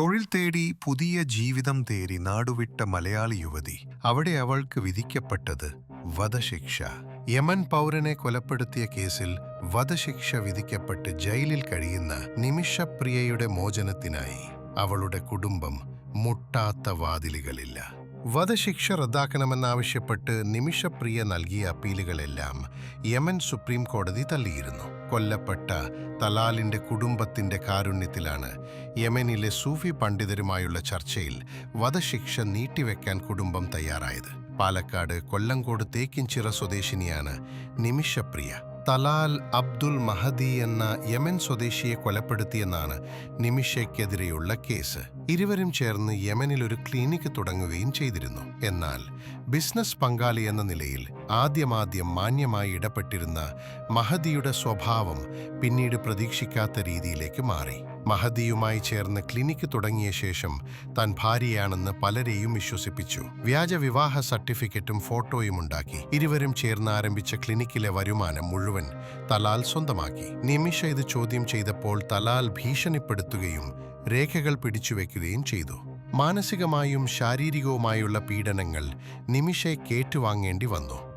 തൊഴിൽ തേടി പുതിയ ജീവിതം തേടി നാടുവിട്ട മലയാളി യുവതി. അവിടെ അവൾക്ക് വിധിക്കപ്പെട്ടത് വധശിക്ഷ. യമൻ പൗരനെ കൊലപ്പെടുത്തിയ കേസിൽ വധശിക്ഷ വിധിക്കപ്പെട്ട് ജയിലിൽ കഴിയുന്ന നിമിഷപ്രിയയുടെ മോചനത്തിനായി അവളുടെ കുടുംബം മുട്ടാത്ത വാതിലുകളില്ല. വധശിക്ഷ റദ്ദാക്കണമെന്നാവശ്യപ്പെട്ട് നിമിഷപ്രിയ നൽകിയ അപ്പീലുകളെല്ലാം യമൻ സുപ്രീം കോടതി തള്ളിയിരുന്നു. കൊല്ലപ്പെട്ട തലാലിന്റെ കുടുംബത്തിന്റെ കാരുണ്യത്തിലാണ് യമനിലെ സൂഫി പണ്ഡിതരുമായുള്ള ചർച്ചയിൽ വധശിക്ഷ നീട്ടിവെക്കാൻ കുടുംബം തയ്യാറായത്. പാലക്കാട് കൊല്ലങ്കോട് തേക്കിൻചിറ സ്വദേശിനിയാണ് നിമിഷപ്രിയ. തലാൽ അബ്ദുൽ മഹദി എന്ന യമൻ സ്വദേശിയെ കൊലപ്പെടുത്തിയെന്നാണ് നിമിഷയ്ക്കെതിരെയുള്ള കേസ്. ഇരുവരും ചേർന്ന് യമനിൽ ഒരു ക്ലിനിക്ക് തുടങ്ങുകയും ചെയ്തിരുന്നു. എന്നാൽ ബിസിനസ് പങ്കാളി എന്ന നിലയിൽ ആദ്യമാദ്യം മാന്യമായി ഇടപെട്ടിരുന്ന മഹദിയുടെ സ്വഭാവം പിന്നീട് പ്രതീക്ഷിക്കാത്ത രീതിയിലേക്ക് മാറി. മഹദിയുമായി ചേർന്ന് ക്ലിനിക്ക് തുടങ്ങിയ ശേഷം താൻ ഭാര്യയാണെന്ന് പലരെയും വിശ്വസിപ്പിച്ചു. വ്യാജ വിവാഹ സർട്ടിഫിക്കറ്റും ഫോട്ടോയും ഉണ്ടാക്കി. ഇരുവരും ചേർന്ന് ആരംഭിച്ച ക്ലിനിക്കിലെ വരുമാനം മുഴുവൻ തലാൽ സ്വന്തമാക്കി. നിമിഷ ഇത് ചോദ്യം ചെയ്തപ്പോൾ തലാൽ ഭീഷണിപ്പെടുത്തുകയും രേഖകൾ പിടിച്ചുവെക്കുകയും ചെയ്തു. മാനസികമായും ശാരീരികവുമായുള്ള പീഡനങ്ങൾ നിമിഷെ കേട്ടുവാങ്ങേണ്ടി വന്നു.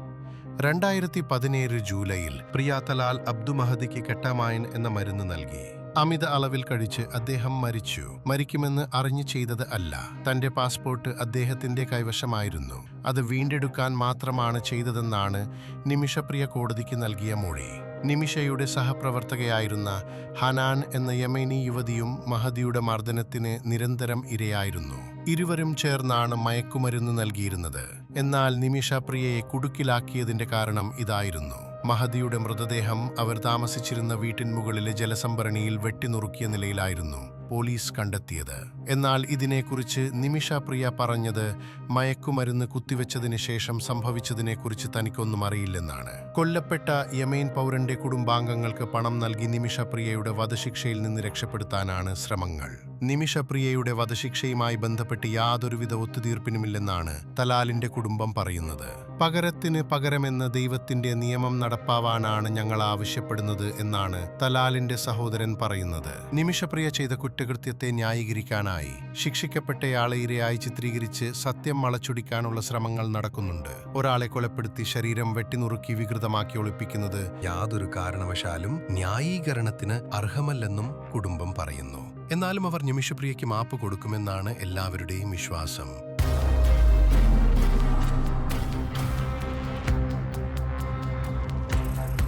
രണ്ടായിരത്തി പതിനേഴ് ജൂലൈയിൽ പ്രിയാതലാൽ അബ്ദു മഹദിക്ക് കെട്ടാമായൻ എന്ന മരുന്ന് നൽകി. അമിത അളവിൽ കഴിച്ച് അദ്ദേഹം മരിച്ചു. മരിക്കുമെന്ന് അറിഞ്ഞു ചെയ്തത് അല്ല. തന്റെ പാസ്പോർട്ട് അദ്ദേഹത്തിന്റെ കൈവശമായിരുന്നു. അത് വീണ്ടെടുക്കാൻ മാത്രമാണ് ചെയ്തതെന്നാണ് നിമിഷപ്രിയ കോടതിക്ക് നൽകിയ മൊഴി. നിമിഷയുടെ സഹപ്രവർത്തകയായിരുന്ന ഹനാൻ എന്ന യമേനി യുവതിയും മഹദിയുടെ മർദ്ദനത്തിന് നിരന്തരം ഇരയായിരുന്നു. ഇരുവരും ചേർന്നാണ് മയക്കുമരുന്ന് നൽകിയിരുന്നത്. എന്നാൽ നിമിഷ പ്രിയയെ കുടുക്കിലാക്കിയതിന്റെ കാരണം ഇതായിരുന്നു. മഹദിയുടെ മൃതദേഹം അവർ താമസിച്ചിരുന്ന വീട്ടിൻ മുകളിലെ ജലസംഭരണിയിൽ വെട്ടിനുറുക്കിയ നിലയിലായിരുന്നു. പോലീസ് കണ്ടെത്തിയത്. എന്നാൽ ഇതിനെക്കുറിച്ച് നിമിഷ പ്രിയ പറഞ്ഞത് മയക്കുമരുന്ന് കുത്തിവെച്ചതിന് ശേഷം സംഭവിച്ചതിനെക്കുറിച്ച് തനിക്കൊന്നും അറിയില്ലെന്നാണ്. കൊല്ലപ്പെട്ട യമേൻ പൗരന്റെ കുടുംബാംഗങ്ങൾക്ക് പണം നൽകി നിമിഷ പ്രിയയുടെ വധശിക്ഷയിൽ നിന്ന് രക്ഷപ്പെടുത്താനാണ് ശ്രമങ്ങൾ. നിമിഷ പ്രിയയുടെ വധശിക്ഷയുമായി ബന്ധപ്പെട്ട് യാതൊരുവിധ ഒത്തുതീർപ്പിനുമില്ലെന്നാണ് തലാലിന്റെ കുടുംബം പറയുന്നത്. പകരത്തിന് പകരമെന്ന ദൈവത്തിന്റെ നിയമം നടപ്പാവാനാണ് ഞങ്ങൾ ആവശ്യപ്പെടുന്നത് എന്നാണ് തലാലിന്റെ സഹോദരൻ പറയുന്നത്. നിമിഷപ്രിയ ചെയ്ത കുറ്റകൃത്യത്തെ ന്യായീകരിക്കാനായി ശിക്ഷിക്കപ്പെട്ടയാളെ ഇരയായി ചിത്രീകരിച്ച് സത്യം വളച്ചൊടിക്കാനുള്ള ശ്രമങ്ങൾ നടക്കുന്നുണ്ട്. ഒരാളെ കൊലപ്പെടുത്തി ശരീരം വെട്ടിനുറുക്കി വികൃതമാക്കി ഒളിപ്പിക്കുന്നത് യാതൊരു കാരണവശാലും ന്യായീകരണത്തിന് അർഹമല്ലെന്നും കുടുംബം പറയുന്നു. എന്നാലും അവർ നിമിഷപ്രിയയ്ക്ക് മാപ്പ് കൊടുക്കുമെന്നാണ് എല്ലാവരുടെയും വിശ്വാസം.